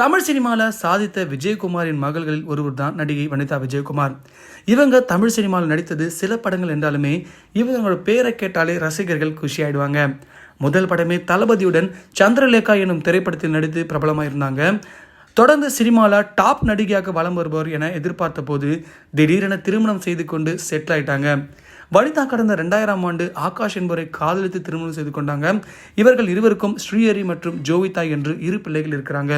தமிழ் சினிமாவில் சாதித்த விஜயகுமாரின் மகள்களில் ஒருவர் தான் நடிகை வனிதா விஜயகுமார். இவங்க தமிழ் சினிமாவில் நடித்தது சில படங்கள் என்றாலுமே இவங்களோட பேரை கேட்டாலே ரசிகர்கள் குஷி ஆயிடுவாங்க முதல் படமே தளபதியுடன் சந்திரலேகா எனும் திரைப்படத்தில் நடித்து பிரபலமாக இருந்தாங்க தொடர்ந்து சினிமாவில் டாப் நடிகையாக வலம் வருபவர் என எதிர்பார்த்த போது திடீரென திருமணம் செய்து கொண்டு செட்டில் ஆயிட்டாங்க. வனிதா கடந்த ரெண்டாயிரம் ஆண்டு ஆகாஷ் என்பவரை காதலித்து திருமணம் செய்து கொண்டாங்க. இவர்கள் இருவருக்கும் ஸ்ரீஹரி மற்றும் ஜோவிதா என்று இரு பிள்ளைகள் இருக்கிறாங்க.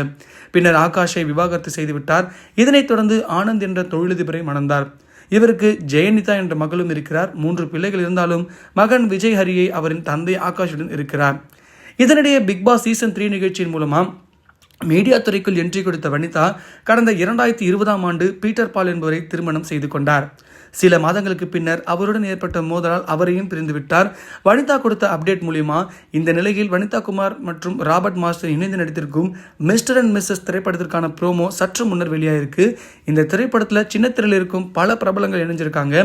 பின்னர் ஆகாஷை விவாகரத்து செய்துவிட்டார் இதனைத் தொடர்ந்து ஆனந்த் என்ற தொழிலதிபரை மணந்தார். இவருக்கு ஜெயனிதா என்ற மகளும் இருக்கிறார். மூன்று பிள்ளைகள் இருந்தாலும் மகன் விஜய் ஹரியை அவரின் தந்தை ஆகாஷுடன் இருக்கிறார். இதனிடையே பிக் பாஸ் சீசன் த்ரீ நிகழ்ச்சியின் மூலமாக மீடியா துறைக்குள் என்ட்ரி கொடுத்த வனிதா கடந்த இரண்டாயிரத்தி இருபதாம் ஆண்டு பீட்டர் பால் என்பவரை திருமணம் செய்து கொண்டார். சில மாதங்களுக்கு பின்னர் அவருடன் ஏற்பட்ட மோதலால் அவரையும் பிரிந்துவிட்டார். வனிதா கொடுத்த அப்டேட் மூலியமா இந்த நிலையில் வனிதா குமார் மற்றும் ராபர்ட் மாஸ்டர் இணைந்து நடித்திருக்கும் மிஸ்டர் அண்ட் மிஸ்ஸஸ் திரைப்படத்திற்கான ப்ரோமோ சற்று முன்னர் வெளியாயிருக்கு. இந்த திரைப்படத்தில் சின்ன இருக்கும் பல பிரபலங்கள் இணைஞ்சிருக்காங்க.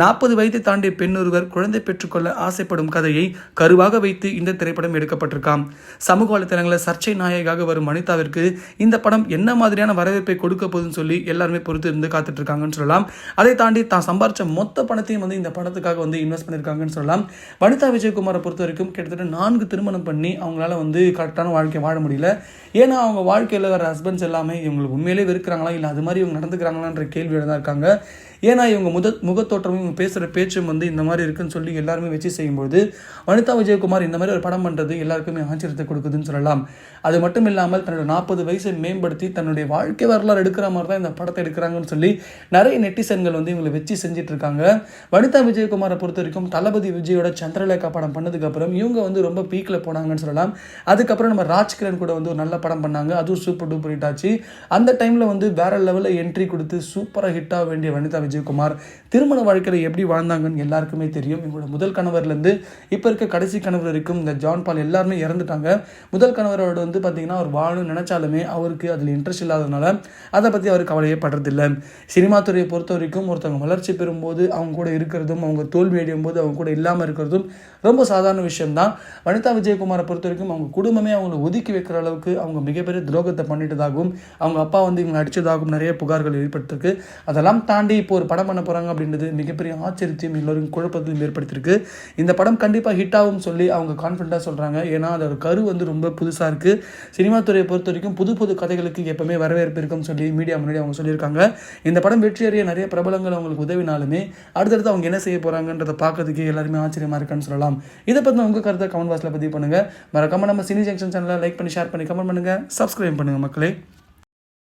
நாற்பது வயதை தாண்டிய பெண் ஒருவர் குழந்தை பெற்றுக்கொள்ள ஆசைப்படும் கதையை கருவாக வைத்து இந்த திரைப்படம் எடுக்கப்பட்டிருக்காம். சமூக வலைத்தளங்களில் சர்ச்சை நாயகாக வரும் வனிதாவிற்கு இந்த படம் என்ன மாதிரியான வரவேற்பை கொடுக்க போகுதுன்னு சொல்லி எல்லாருமே பொறுத்து இருந்து காத்துட்டு இருக்காங்கன்னு சொல்லலாம். அதை தாண்டி தான் சம்பாரித்த மொத்த பணத்தையும் வந்து இந்த படத்துக்காக வந்து இன்வெஸ்ட் பண்ணியிருக்காங்கன்னு சொல்லலாம். வனிதா விஜயகுமாரை பொறுத்த வரைக்கும் கிட்டத்தட்ட நான்கு திருமணம் பண்ணி அவங்களால வந்து கரெக்டான வாழ்க்கை வாழ முடியல. ஏன்னா அவங்க வாழ்க்கையில் வர ஹஸ்பண்ட்ஸ் எல்லாமே இவங்களுக்கு உண்மையிலே வெறுக்கிறாங்களா? இல்லை அது மாதிரி இவங்க நடந்துக்கிறாங்களான்ற கேள்வியோட தான் இருக்காங்க. ஏன்னா இவங்க முத முகத்தோற்றமும் இவங்க பேசுகிற பேச்சும் வந்து இந்த மாதிரி இருக்குன்னு சொல்லி எல்லாருமே வச்சு செய்யும்போது வனிதா விஜயகுமார் இந்த மாதிரி ஒரு படம் பண்ணுறது எல்லாருக்குமே ஆச்சரியத்தை கொடுக்குதுன்னு சொல்லலாம். அது மட்டும் இல்லாமல் தன்னோட நாற்பது வயசை மேம்படுத்தி தன்னுடைய வாழ்க்கை வரலாறு எடுக்கிற மாதிரி தான் இந்த படத்தை எடுக்கிறாங்கன்னு சொல்லி நிறைய நெட்டிசன்கள் வந்து இவங்களை வச்சு செஞ்சுட்டு இருக்காங்க வனிதா விஜயகுமாரை பொறுத்த வரைக்கும் தளபதி விஜயோட சந்திரலேகா படம் பண்ணதுக்கப்புறம் இவங்க வந்து ரொம்ப பீக்கில் போனாங்கன்னு சொல்லலாம். அதுக்கப்புறம் நம்ம ராஜ்கிரண் கூட வந்து ஒரு நல்ல படம் பண்ணாங்க. அதுவும் சூப்பர் டூப்பர் ஹிட் ஆச்சு. அந்த டைமில் வந்து வேற லெவலில் என்ட்ரி கொடுத்து சூப்பராக ஹிட் ஆக வேண்டிய வனிதா விஜயகுமார் திருமண வாழ்க்கையில் எப்படி வாழ்ந்தாங்கன்னு எல்லாருக்குமே தெரியும். இவங்களோட முதல் கணவர்லேருந்து இப்போ இருக்க கடைசி கணவர் வரைக்கும் இந்த ஜான் பால் எல்லாருமே இறந்துட்டாங்க. முதல் கணவரோட வந்து பார்த்தீங்கன்னா அவர் வாழணும்னு நினைச்சாலுமே அவருக்கு அதில் இன்ட்ரெஸ்ட் இல்லாதனால அதை பற்றி அவர் கவலையே படுறதில்லை. சினிமா துறையை பொறுத்த வரைக்கும் ஒருத்தவங்க வளர்ச்சி பெறும்போது அவங்க கூட இருக்கிறதும் அவங்க தோல்வி அடையும் போது அவங்க கூட இல்லாமல் இருக்கிறதும் ரொம்ப சாதாரண விஷயம்தான். வனிதா விஜயகுமாரை பொறுத்த வரைக்கும் அவங்க குடும்பமே அவங்கள ஒதுக்கி வைக்கிற அளவுக்கு அவங்க மிகப்பெரிய துரோகத்தை பண்ணிட்டதாகவும் அவங்க அப்பா வந்து இவங்க அடித்ததாகவும் நிறைய புகார்கள் ஏற்பட்டிருக்கு. அதெல்லாம் தாண்டி இப்போ ஒரு படம் பண்ண போகிறாங்க அப்படின்றது மிகப்பெரிய ஆச்சரியத்தையும் எல்லோரும் குழப்பத்தையும் ஏற்படுத்தியிருக்கு. இந்த படம் கண்டிப்பாக ஹிட் ஆகும் சொல்லி அவங்க கான்ஃபிடண்ட்டாக சொல்கிறாங்க ஏன்னா அதோட கரு வந்து ரொம்ப புதுசாக இருக்குது சினிமா துறையை பொறுத்த வரைக்கும் புது புது கதைகளுக்கு எப்பவுமே வரவேற்பு இருக்குன்னு சொல்லி மீடியா முன்னாடி அவங்க சொல்லியிருக்காங்க. இந்த படம் வெற்றி அறிய நிறைய பிரபலங்கள் அவங்களுக்கு உதவினாலுமே அடுத்தடுத்து அவங்க என்ன செய்ய போகிறாங்கன்றதை பார்க்கறதுக்கு எல்லாருமே ஆச்சரியமாக இருக்குன்னு சொல்லலாம். இதை பற்றி உங்கள் கருத்தை கமெண்ட் பாக்ஸில் பதிவு பண்ணுங்கள் மறக்காம நம்ம சினி ஜங்ஷன் சேனலை லைக் பண்ணி ஷேர் பண்ணி கமெண்ட் பண்ணுங்கள் சப்ஸ்கிரைப் பண்ணுங்கள் மக்களே.